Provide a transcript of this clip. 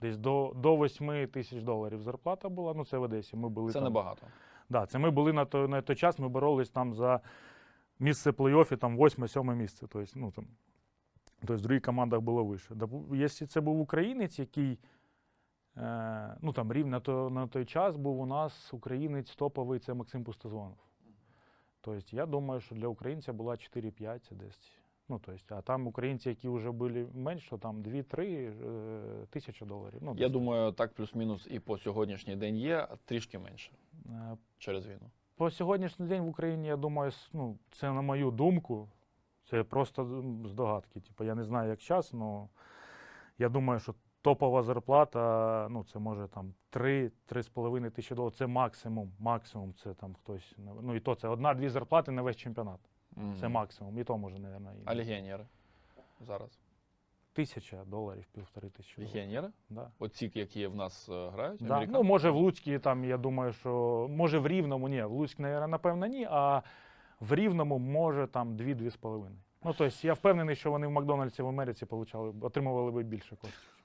Десь до, до 8 тисяч доларів зарплата була. Ну, це в Одесі. Ми були Це там. небагато. Да, це ми були на той, на той час, ми боролись там за місце плей-оффі, там 8-7 місце. Тобто, ну, там, тобто в других командах було вище. Якщо це був українець, який е, ну, там, рівень на, то, на той час був у нас українець топовий, це Максим Пустозвонов. Тобто, я думаю, що для українця була 4-5 десь. Ну, тобто, а там українці, які вже були менше, то там 2-3 е, тисячі доларів. Ну, Я думаю, так плюс-мінус і по сьогоднішній день є, а трішки менше. Е, через війну. По сьогоднішній день в Україні, я думаю, ну, це на мою думку, це просто здогадки. Типу, я не знаю, як час, але я думаю, що топова зарплата, ну, це може там 3-3,5 тисячі доларів. Це максимум. Максимум це там хтось. Ну і то це одна-дві зарплати на весь чемпіонат. Це максимум. І то може, мабуть, А легіонери зараз? тисяча доларів, півтори тисячі. Легіонери? Да. Оці, які в нас е, грають? Да. Ну, може, в Луцькі там, я думаю, що може в Рівному, ні, в Луцьк, напевно, ні, а в Рівному може там 2-2,5. Ну, тобто я впевнений, що вони в Макдональдсі в Америці получали, отримували би більше коштів.